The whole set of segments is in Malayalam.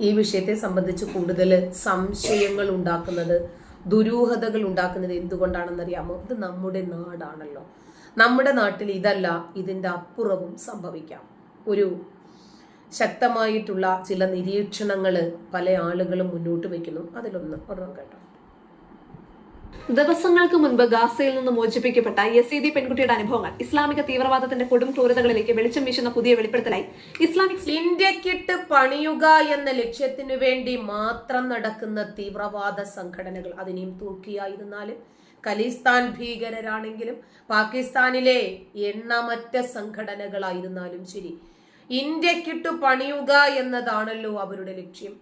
ഈ വിഷയത്തെ സംബന്ധിച്ച് കൂടുതൽ സംശയങ്ങൾ ഉണ്ടാക്കുന്നത് ദുരൂഹതകൾ ഉണ്ടാക്കുന്നത് എന്തുകൊണ്ടാണെന്നറിയാമോ? ഇത് നമ്മുടെ നാടാണല്ലോ. നമ്മുടെ നാട്ടിൽ ഇതല്ല ഇതിന്റെ അപ്പുറവും സംഭവിക്കാം. ഒരു ശക്തമായിട്ടുള്ള ചില നിരീക്ഷണങ്ങൾ പല ആളുകളും മുന്നോട്ട് വയ്ക്കുന്നു അതിലൊന്ന് ഒരെണ്ണം കേട്ടോ. ദിവസങ്ങൾക്ക് മുൻപ് ഗാസയിൽ നിന്ന് മോചിപ്പിക്കപ്പെട്ട യസീദി പെൺകുട്ടിയുടെ അനുഭവങ്ങൾ ഇസ്ലാമിക തീവ്രവാദത്തിന്റെ കൊടും ക്രൂരതകളിലേക്ക് വെളിച്ചം വീശുന്ന പുതിയ വെളിപ്പെടുത്തലായി. ഇസ്ലാമിക് ഇന്ത്യക്കിട്ട് പണിയുക എന്ന ലക്ഷ്യത്തിനു വേണ്ടി മാത്രം നടക്കുന്ന തീവ്രവാദ സംഘടനകൾ അതിനെയും തൂക്കിയായിരുന്നാലും ഖലിസ്ഥാൻ ഭീകരരാണെങ്കിലും പാകിസ്ഥാനിലെ എണ്ണമറ്റ സംഘടനകളായിരുന്നാലും ശരി ഇന്ത്യക്കിട്ടു പണിയുക എന്നതാണല്ലോ അവരുടെ ലക്ഷ്യം.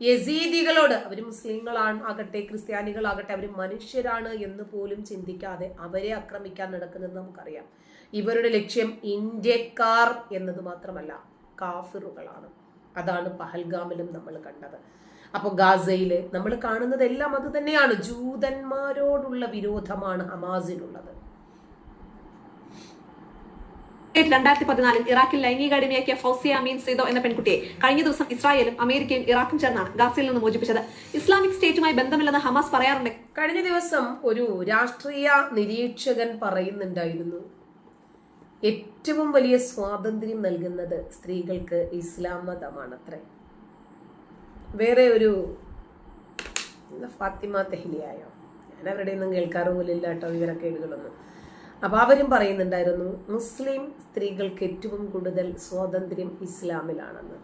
യസീദികളോട് അവർ മുസ്ലിങ്ങളാണ് ആകട്ടെ ക്രിസ്ത്യാനികളാകട്ടെ അവർ മനുഷ്യരാണ് എന്ന് പോലും ചിന്തിക്കാതെ അവരെ ആക്രമിക്കാൻ നടക്കുന്നത് നമുക്കറിയാം. ഇവരുടെ ലക്ഷ്യം ഇന്ത്യക്കാർ എന്നത് മാത്രമല്ല കാഫിറുകളാണ്. അതാണ് പഹൽഗാമിലും നമ്മൾ കണ്ടത്. അപ്പോൾ ഗാസയിൽ നമ്മൾ കാണുന്നതെല്ലാം അത് തന്നെയാണ്. ജൂതന്മാരോടുള്ള വിരോധമാണ് ഹമാസിനുള്ളത്. രണ്ടായിരത്തി പതിനാലിൽ ഇറാഖിൽ ലൈംഗിക അടിമയാക്കിയ ഫൗസിയ അമീൻ സീദോ എന്ന പെൺകുട്ടിയെ കഴിഞ്ഞ ദിവസം ഇസ്രായേലും അമേരിക്കയും ഇറാഖും ചേർന്നാണ് ഗാസയിൽ നിന്ന് മോചിപ്പിച്ചത്. ഇസ്ലാമിക് സ്റ്റേറ്റുമായി ബന്ധമില്ലെന്ന് ഹമാസ് പറയാറുണ്ട്. കഴിഞ്ഞ ദിവസം ഒരു രാഷ്ട്രീയ നിരീക്ഷകൻ പറയുന്നുണ്ടായിരുന്നു ഏറ്റവും വലിയ സ്വാതന്ത്ര്യം നൽകുന്നത് സ്ത്രീകൾക്ക് ഇസ്ലാം മതമാണത്രേ. വേറെ ഒരു ഫാത്തിമ തെഹ്ലിയായോ? ഞാൻ അവരുടെ ഒന്നും കേൾക്കാറുമില്ല കേടുകളൊന്നും അപ്പോൾ അവരും പറയുന്നുണ്ടായിരുന്നു മുസ്ലിം സ്ത്രീകൾക്ക് ഏറ്റവും കൂടുതൽ സ്വാതന്ത്ര്യം ഇസ്ലാമിലാണെന്ന്.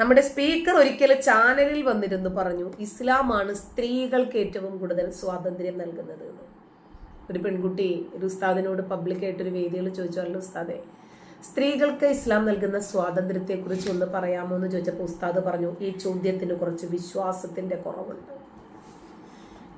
നമ്മുടെ സ്പീക്കർ ഒരിക്കൽ ചാനലിൽ വന്നിരുന്നു പറഞ്ഞു ഇസ്ലാമാണ് സ്ത്രീകൾക്ക് ഏറ്റവും കൂടുതൽ സ്വാതന്ത്ര്യം നൽകുന്നത് എന്ന്. ഒരു പെൺകുട്ടി ഒരു ഉസ്താദിനോട് പബ്ലിക്കായിട്ടൊരു വേദികൾ ചോദിച്ചു അല്ല ഉസ്താദെ സ്ത്രീകൾക്ക് ഇസ്ലാം നൽകുന്ന സ്വാതന്ത്ര്യത്തെക്കുറിച്ച് ഒന്ന് പറയാമോ എന്ന് ചോദിച്ചപ്പോൾ ഉസ്താദ് പറഞ്ഞു ഈ ചോദ്യത്തിന് കുറച്ച് വിശ്വാസത്തിന്റെ കുറവുണ്ട്.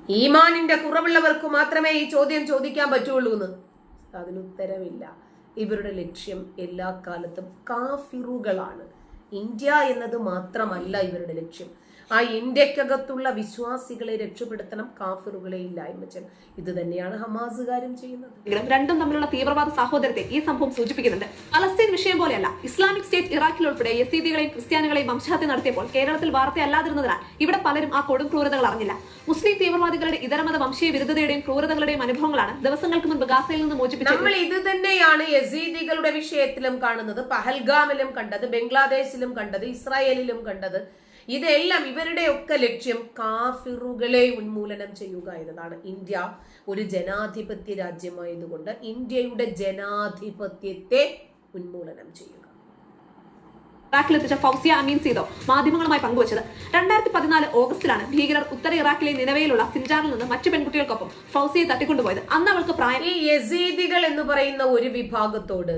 ഈമാനിന്റെ കുറവുള്ളവർക്ക് മാത്രമേ ഈ ചോദ്യം ചോദിക്കാൻ പറ്റുള്ളൂ എന്ന്. അതിന് ഉത്തരവില്ല ഇവരുടെ ലക്ഷ്യം എല്ലാ കാലത്തും കാഫിറുകളാണ്. ഇന്ത്യ എന്നത് മാത്രമല്ല ഇവരുടെ ലക്ഷ്യം. ആ ഇന്ത്യക്കകത്തുള്ള വിശ്വാസികളെ രക്ഷപ്പെടുത്തണം കാഫറുകളെ ഇല്ലായ്മ ചെയ്യണം. ഇത് തന്നെയാണ് ഹമാസുകാരും ചെയ്യുന്നത്. രണ്ടും തമ്മിലുള്ള തീവ്രവാദ സഹോദരത്തെ ഈ സംഭവം സൂചിപ്പിക്കുന്നുണ്ട്. പലസ്തീൻ വിഷയം പോലെയല്ല ഇസ്ലാമിക് സ്റ്റേറ്റ് ഇറാഖിൽ ഉൾപ്പെടെ യസീദികളെയും ക്രിസ്ത്യാനികളെയും വംശഹത്യ നടത്തിയപ്പോൾ കേരളത്തിൽ വാർത്തയല്ലാതിരുന്നതിനാൽ ഇവിടെ പലരും ആ കൊടും ക്രൂരതകൾ അറിഞ്ഞില്ല. മുസ്ലിം തീവ്രവാദികളുടെ ഇതരമത വംശീയ വിരുദ്ധതയുടെയും ക്രൂരതകളുടെയും അനുഭവങ്ങളാണ് ദിവസങ്ങൾക്ക് മുൻപ് ഗാസയിൽ നിന്ന് മോചിപ്പിച്ചത്. നമ്മൾ ഇത് തന്നെയാണ് യസീദികളുടെ വിഷയത്തിലും കാണുന്നത് പഹൽഗാമിലും കണ്ടത് ബംഗ്ലാദേശിലും കണ്ടത് ഇസ്രായേലിലും കണ്ടത്. ഇതെല്ലാം ഇവരുടെ ഒക്കെ ലക്ഷ്യം കാഫിറുകളെ ഉന്മൂലനം ചെയ്യുക എന്നതാണ്. ഇന്ത്യ ഒരു ജനാധിപത്യ രാജ്യമായതുകൊണ്ട് ഇന്ത്യയുടെ ജനാധിപത്യത്തെ ഉന്മൂലനം ചെയ്യുക. ഇറാഖിലെത്തിച്ച ഫൗസിയ അമീൻ സീദോ മാധ്യമങ്ങളുമായി പങ്കുവച്ചത്. രണ്ടായിരത്തി പതിനാല് ഓഗസ്റ്റിലാണ് ഭീകരർ ഉത്തര ഇറാഖിലെ നിലവിലുള്ള സിൻജാറിൽ നിന്ന് മറ്റു പെൺകുട്ടികൾക്കൊപ്പം ഫൗസിയെ തട്ടിക്കൊണ്ടുപോയത്. അന്ന് അവൾക്ക് പ്രായം ഈ യസീദികൾ എന്ന് പറയുന്ന ഒരു വിഭാഗത്തോട്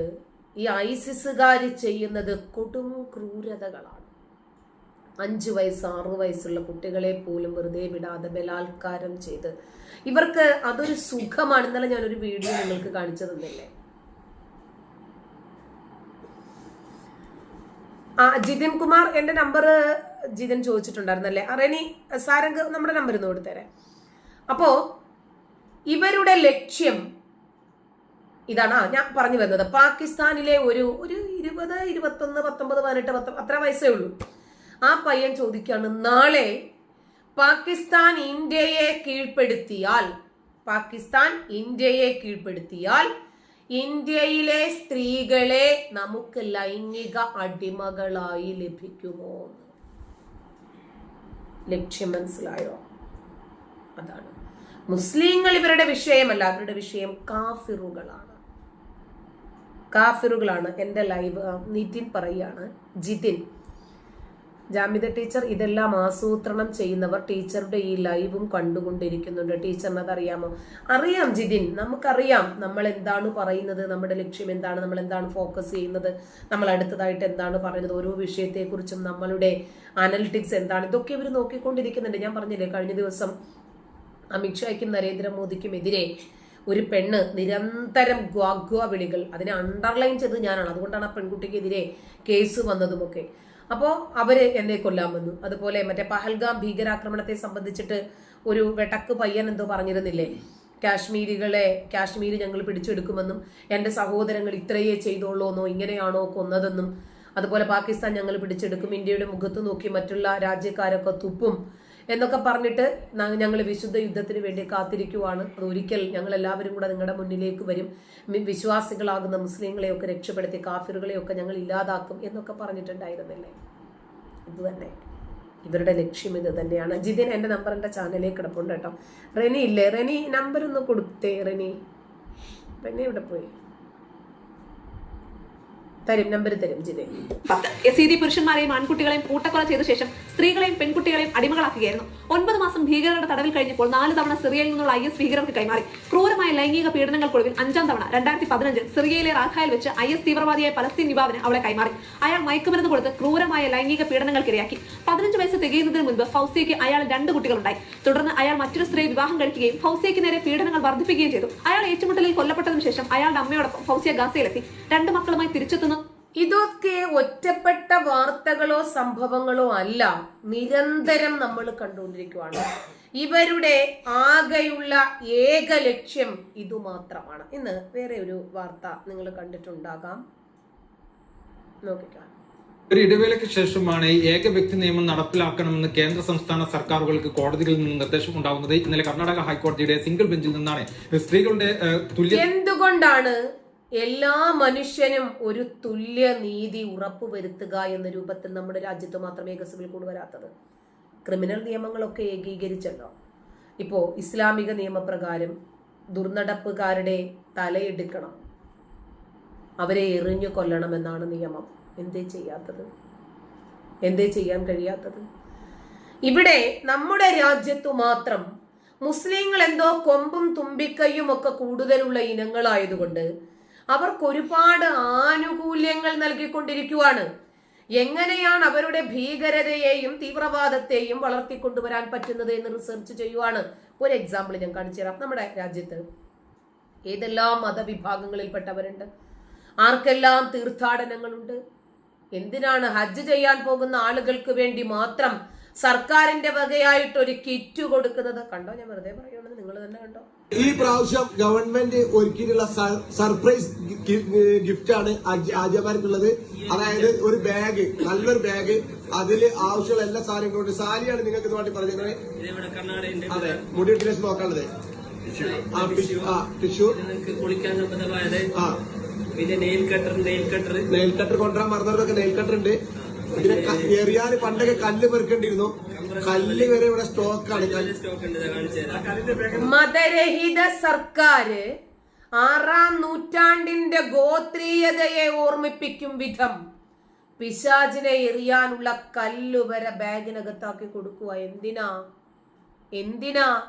ഈ ഐസിസുകാർ ചെയ്യുന്നത് കൊടും ക്രൂരതകളാണ്. അഞ്ച് വയസ്സ് ആറു വയസ്സുള്ള കുട്ടികളെ പോലും വെറുതെ വിടാതെ ബലാത്കാരം ചെയ്ത്. ഇവർക്ക് അതൊരു സുഖമാണ്. ഇന്നലെ ഞാനൊരു വീഡിയോ നിങ്ങൾക്ക് കാണിച്ചു തന്നില്ലേ? ആ ജിതിൻ കുമാർ എന്റെ നമ്പർ ജിതിൻ ചോദിച്ചിട്ടുണ്ടായിരുന്നല്ലേ? അറേനി സാരംഗ് നമ്മുടെ നമ്പർ ഇന്ന് കൊടുത്തേരെ. അപ്പോ ഇവരുടെ ലക്ഷ്യം ഇതാണ്. ഞാൻ പറഞ്ഞു വരുന്നത് പാകിസ്ഥാനിലെ ഒരു ഒരു ഇരുപത് ഇരുപത്തൊന്ന് പത്തൊമ്പത് പതിനെട്ട് പത്ത് അത്ര വയസ്സേ ഉള്ളൂ. ആ പയ്യൻ ചോദിക്കുകയാണ് നാളെ പാകിസ്ഥാൻ ഇന്ത്യയെ കീഴ്പ്പെടുത്തിയാൽ പാകിസ്ഥാൻ ഇന്ത്യയെ കീഴ്പ്പെടുത്തിയാൽ ഇന്ത്യയിലെ സ്ത്രീകളെ നമുക്ക് ലൈംഗിക അടിമകളായി ലഭിക്കുമോ? ലക്ഷ്യം മനസ്സിലായോ? അതാണ്. മുസ്ലിങ്ങൾ ഇവരുടെ വിഷയമല്ല അവരുടെ വിഷയം കാഫിറുകളാണ്. കാഫിറുകളാണ്. എന്റെ ലൈവ് നിതിൻ പറയാണ് ജിതിൻ ജാമിത ടീച്ചർ ഇതെല്ലാം ആസൂത്രണം ചെയ്യുന്നവർ ടീച്ചറുടെ ഈ ലൈവും കണ്ടുകൊണ്ടിരിക്കുന്നുണ്ട്. ടീച്ചറിന് അറിയാമോ അറിയാം ജിതിൻ നമുക്കറിയാം നമ്മൾ എന്താണ് പറയുന്നത് നമ്മുടെ ലക്ഷ്യം എന്താണ് നമ്മൾ എന്താണ് ഫോക്കസ് ചെയ്യുന്നത് നമ്മൾ അടുത്തതായിട്ട് എന്താണ് പറയുന്നത് ഓരോ വിഷയത്തെക്കുറിച്ചും നമ്മളുടെ അനലിറ്റിക്സ് എന്താണ് ഇതൊക്കെ ഇവർ നോക്കിക്കൊണ്ടിരിക്കുന്നുണ്ട്. ഞാൻ പറഞ്ഞില്ലേ കഴിഞ്ഞ ദിവസം അമിത്ഷായ്ക്കും നരേന്ദ്രമോദിക്കും എതിരെ ഒരു പെണ്ണ് നിരന്തരം ഗ്വാഗ്വ വിളികൾ അതിനെ അണ്ടർലൈൻ ചെയ്ത് ഞാനാണ്. അതുകൊണ്ടാണ് ആ പെൺകുട്ടിക്കെതിരെ കേസ് വന്നതുമൊക്കെ. അപ്പോൾ അവർ എന്നെ കൊല്ലാൻ വന്നു. അതുപോലെ മറ്റേ പഹൽഗാം ഭീകരാക്രമണത്തെ സംബന്ധിച്ചിട്ട് ഒരു വെട്ടക്ക് പയ്യൻ എന്തോ പറഞ്ഞിരുന്നില്ലേ? കാശ്മീരികളെ കാശ്മീർ ഞങ്ങൾ പിടിച്ചെടുക്കുമെന്നും എന്റെ സഹോദരങ്ങൾ ഇത്രയേ ചെയ്തോളൂന്നോ ഇങ്ങനെയാണോ കൊന്നതെന്നും അതുപോലെ പാകിസ്ഥാൻ ഞങ്ങൾ പിടിച്ചെടുക്കും ഇന്ത്യയുടെ മുഖത്ത് നോക്കി മറ്റുള്ള രാജ്യക്കാരൊക്കെ തുപ്പും എന്നൊക്കെ പറഞ്ഞിട്ട് ഞങ്ങൾ വിശുദ്ധ യുദ്ധത്തിന് വേണ്ടി കാത്തിരിക്കുവാണ്. അത് ഒരിക്കൽ ഞങ്ങൾ എല്ലാവരും കൂടെ നിങ്ങളുടെ മുന്നിലേക്ക് വരും. വിശ്വാസികളാകുന്ന മുസ്ലിങ്ങളെയൊക്കെ രക്ഷപ്പെടുത്തി കാഫിറുകളെയൊക്കെ ഞങ്ങൾ ഇല്ലാതാക്കും എന്നൊക്കെ പറഞ്ഞിട്ടുണ്ടായിരുന്നില്ലേ? ഇത് തന്നെ. ഇവരുടെ ലക്ഷ്യം ഇത് തന്നെയാണ്. ജിതിൻ എന്റെ നമ്പർ എന്റെ ചാനലിലേക്ക് കിടപ്പുണ്ട് കേട്ടോ. റെനി ഇല്ലേ റെനി നമ്പർ ഒന്ന് കൊടുത്തേ റെനി. റെനി ഇവിടെ പോയി? തരും നമ്പർ തരും ജിതിൻ പത്ത്. ഡി പുരുഷന്മാരെയും ആൺകുട്ടികളെയും കൂട്ടക്കൊല ചെയ്ത ശേഷം സ്ത്രീകളെയും പെൺകുട്ടികളെയും അടിമകളാക്കുകയായിരുന്നു. ഒൻപത് മാസം ഭീകരരുടെ തടവിൽ കഴിഞ്ഞപ്പോൾ നാല് തവണ സിറിയയിൽ നിന്നുള്ള ഐ എസ് ഭീകരർക്ക് കൈമാറി. ക്രൂരമായ ലൈംഗിക പീഡനങ്ങൾക്കൊടുവിൽ അഞ്ചാം തവണ രണ്ടായിരത്തി പതിനഞ്ചിൽ സിറിയയിലെ റാഖായിൽ വെച്ച് ഐ എസ് തീവ്രവാദിയായ പലസ്തീൻ യുവാവിന് അവളെ കൈമാറി. അയാൾ മയക്കുമരുന്ന് കൊടുത്ത് ക്രൂരമായ ലൈംഗിക പീഡനങ്ങൾക്കിരയാക്കി പതിനഞ്ച് വയസ്സ് തികയുന്നതിന് മുൻപ് ഫൗസിയയ്ക്ക് അയാൾ രണ്ട് കുട്ടികളുണ്ടായി. തുടർന്ന് അയാൾ മറ്റൊരു സ്ത്രീ വിവാഹം കഴിക്കുകയും ഫൗസിയയ്ക്ക് നേരെ പീഡനങ്ങൾ വർദ്ധിപ്പിക്കുകയും ചെയ്തു. അയാൾ ഏറ്റുമുട്ടലിൽ കൊല്ലപ്പെട്ടതിനു ശേഷം അയാളുടെ അമ്മയോടൊപ്പം ഫൗസിയ ഗാസയിലെത്തി. രണ്ട് മക്കളുമായി തിരിച്ചെത്തുന്നു. ഇതൊക്കെ ഒറ്റപ്പെട്ട വാർത്തകളോ സംഭവങ്ങളോ അല്ല. നിരന്തരം നമ്മൾ കണ്ടുകൊണ്ടിരിക്കുകയാണ് ഇവരുടെ ആകെയുള്ള ഏക ലക്ഷ്യം ഇതു മാത്രമാണ് ഇന്ന് വേറെ ഒരു വാർത്ത നിങ്ങൾ കണ്ടിട്ടുണ്ടാകാം. നോക്കിക്കാം. ഒരു ഇടവേളയ്ക്ക് ശേഷമാണ് ഈ ഏക വ്യക്തി നിയമം നടപ്പിലാക്കണമെന്ന് കേന്ദ്ര സംസ്ഥാന സർക്കാരുകൾക്ക് കോടതികളിൽ നിന്ന് നിർദ്ദേശം ഉണ്ടാകുന്നത് ഇന്നലെ കർണാടക ഹൈക്കോടതിയുടെ സിംഗിൾ ബെഞ്ചിൽ നിന്നാണ്. സ്ത്രീകളുടെ തുല്യ എന്തുകൊണ്ടാണ് എല്ലാ മനുഷ്യനും ഒരു തുല്യ നീതി ഉറപ്പുവരുത്തുക എന്ന രൂപത്തിൽ നമ്മുടെ രാജ്യത്ത് മാത്രമേ ഗസബിൽ കൊണ്ടുവരാത്തത്. ക്രിമിനൽ നിയമങ്ങളൊക്കെ ഏകീകരിച്ചല്ലോ. ഇപ്പോൾ ഇസ്ലാമിക നിയമപ്രകാരം ദുർനടപ്പുകാരുടെ തലയെടുക്കണം. അവരെ എറിഞ്ഞു കൊല്ലണമെന്നാണ് നിയമം. എന്തേ ചെയ്യാത്തത്? എന്തേ ചെയ്യാൻ കഴിയാത്തത്? ഇവിടെ നമ്മുടെ രാജ്യത്തു മാത്രം മുസ്ലിങ്ങൾ എന്തോ കൊമ്പും തുമ്പിക്കൈയും ഒക്കെ കൂടുതലുള്ള ഇനങ്ങളായതുകൊണ്ട് അവർക്ക് ഒരുപാട് ആനുകൂല്യങ്ങൾ നൽകിക്കൊണ്ടിരിക്കുവാണ്. എങ്ങനെയാണ് അവരുടെ ഭീകരതയെയും തീവ്രവാദത്തെയും വളർത്തിക്കൊണ്ടുവരാൻ പറ്റുന്നത് എന്ന് റിസർച്ച് ചെയ്യുവാണ്. ഒരു എക്സാമ്പിൾ ഞാൻ കാണിച്ചു തരാം. നമ്മുടെ രാജ്യത്ത് ഏതെല്ലാം മതവിഭാഗങ്ങളിൽപ്പെട്ടവരുണ്ട്? ആർക്കെല്ലാം തീർത്ഥാടനങ്ങളുണ്ട്? എന്തിനാണ് ഹജ്ജ് ചെയ്യാൻ പോകുന്ന ആളുകൾക്ക് വേണ്ടി മാത്രം സർക്കാരിന്റെ വകയായിട്ട് ഒരു കിറ്റ് കൊടുക്കുന്നത്? കണ്ടോ? ഞാൻ വെറുതെ പറയുകയാണെന്ന് നിങ്ങൾ തന്നെ കണ്ടോ? ഈ പ്രാവശ്യം ഗവൺമെന്റ് ഒരുക്കിയിട്ടുള്ള സർപ്രൈസ് ഗിഫ്റ്റ് ആണ് ആചാര്യമാർക്കുള്ളത് അതായത് ഒരു ബാഗ് നല്ലൊരു ബാഗ് അതിൽ ആവശ്യമുള്ള എല്ലാ സാധനങ്ങളും ഉണ്ട് സാരിയാണ് നിങ്ങൾക്ക് ഇത് വേണ്ടി കർണാടകയുണ്ട് അതെ മുടി ഡ്രസ് നോക്കാനുള്ളത്. ആ ടിഷ്യൂ ആ ടിഷ്യൂ നിങ്ങൾക്ക് കുളിക്കാൻ സംബന്ധമായത് ആ. പിന്നെ nail cutter nail cutter nail cutter കൊണ്ടുവരാൻ മറന്നവരൊക്കെ നെയിൽ കട്ടർ ഉണ്ട്. പിന്നെ എറിയാൻ പണ്ടൊക്കെ കല്ല് പെറുക്കേണ്ടിയിരുന്നു. കല്ല് വരെ ഇവിടെ സ്റ്റോക്കാണ് കല്ല് സ്റ്റോക്ക് ഉണ്ട് ഇതാ കാണിച്ചു തരാം. മതരഹിത സർക്കാര് ആറാം നൂറ്റാണ്ടിന്റെ ഗോത്രീയതയെ ഓർമ്മിപ്പിക്കും വിധം പിശാചിനെ എറിയാനുള്ള കല്ലുവരെ ബാഗിനകത്താക്കി കൊടുക്കുക. എന്തിനാ? എന്തിനാ?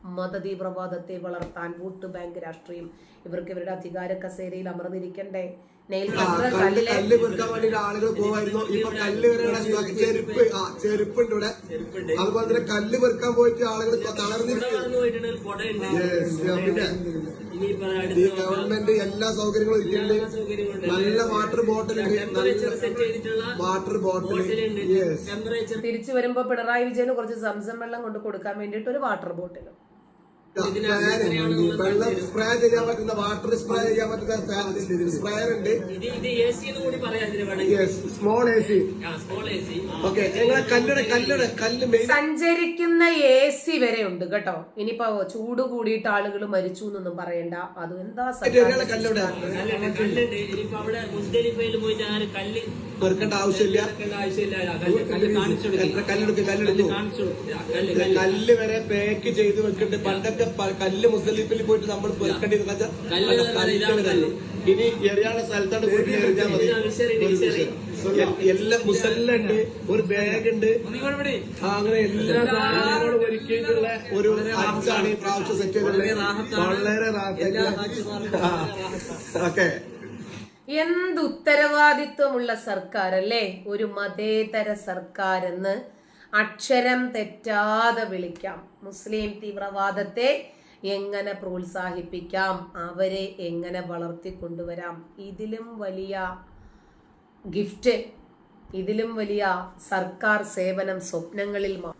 മതതീവ്രവാദത്തെ വളർത്താൻ വോട്ട് ബാങ്ക് രാഷ്ട്രീയം. ഇവർക്ക് ഇവരുടെ അധികാര കസേരയിൽ അമർന്നിരിക്കണ്ടേ? നെയിൽ കട്ടർ കല്ല് പെറുക്കാൻ വേണ്ടിട്ട് ആളുകൾ പോവായിരുന്നു. ഇപ്പൊ കല്ല് വരെ ചെരുപ്പ് ആ ചെരുപ്പുണ്ട് ഇവിടെ. അതുപോലെ തന്നെ കല്ല് പെറുക്കാൻ പോയിട്ട് ആളുകൾ ഈ ഗവൺമെന്റ് എല്ലാ സൗകര്യങ്ങളും ഇരിക്കുന്നുണ്ട്. നല്ല വാട്ടർ ബോട്ടിൽ ഉണ്ട്. സെറ്റ് ചെയ്തിട്ടുള്ള വാട്ടർ ബോട്ടിൽ തിരിച്ചു വരുമ്പോ പിണറായി വിജയന് കുറച്ച് സംസം വെള്ളം കൊണ്ട് കൊടുക്കാൻ വേണ്ടിട്ട് ഒരു വാട്ടർ ബോട്ടിലും വെള്ളം സ്പ്രേ ചെയ്യാൻ പറ്റുന്ന വാട്ടർ സ്പ്രേ ചെയ്യാൻ പറ്റുന്ന സ്പ്രേയർ ഉണ്ട്. സ്മോൾ എ സി ഓക്കെ ഞങ്ങളെ കല്ലട കല്ലട കല്ല് മെയിൻ സഞ്ചരിക്കുന്ന എ സി വരെ ഉണ്ട് കേട്ടോ. ഇനിയിപ്പോ ചൂട് കൂടിയിട്ട് ആളുകൾ മരിച്ചു എന്നൊന്നും പറയണ്ട. അത് എന്താ കല്ലട കല്ലുടെ കല്ലുണ്ട് കല്ലുണ്ട്. ഇനിയിപ്പോ അവിടെ മുസ്തലിഫയിൽ പോയിട്ട് ആ കല്ല് പെറുക്കേണ്ട ആവശ്യമില്ല. എത്ര കല്ലെടുക്ക് ആ കല്ല് വരെ പാക്ക് ചെയ്ത് വെക്കണ്ട്. പണ്ടൊക്കെ കല്ല് മുസ്ലിപ്പിൽ പോയിട്ട് നമ്മൾ പെറുക്കേണ്ടിരുന്ന. ഇനി എറിയാനുള്ള സ്ഥലത്താണ് പോയിട്ട് എറിഞ്ഞാൽ മതി. എല്ലാം മുസല്ലുണ്ട്. ഒരു ബാഗ് ഉണ്ട് അങ്ങനെ എല്ലാ സാധനങ്ങളും ഒരുക്കിയിട്ടുള്ള ഒരു ഹജ്ജാണ് ഈ പ്രാവശ്യം സെറ്റ് ചെയ്തിട്ടുള്ളത്. വളരെ ഓക്കെ. എന്ത് ഉത്തരവാദിത്വമുള്ള സർക്കാർ അല്ലേ ഒരു മതേതര സർക്കാർ എന്ന് അക്ഷരം തെറ്റാതെ വിളിക്കാം. മുസ്ലിം തീവ്രവാദത്തെ എങ്ങനെ പ്രോത്സാഹിപ്പിക്കാം? അവരെ എങ്ങനെ വളർത്തിക്കൊണ്ടുവരാം? ഇതിലും വലിയ ഗിഫ്റ്റ് ഇതിലും വലിയ സർക്കാർ സേവനം സ്വപ്നങ്ങളിൽ മാ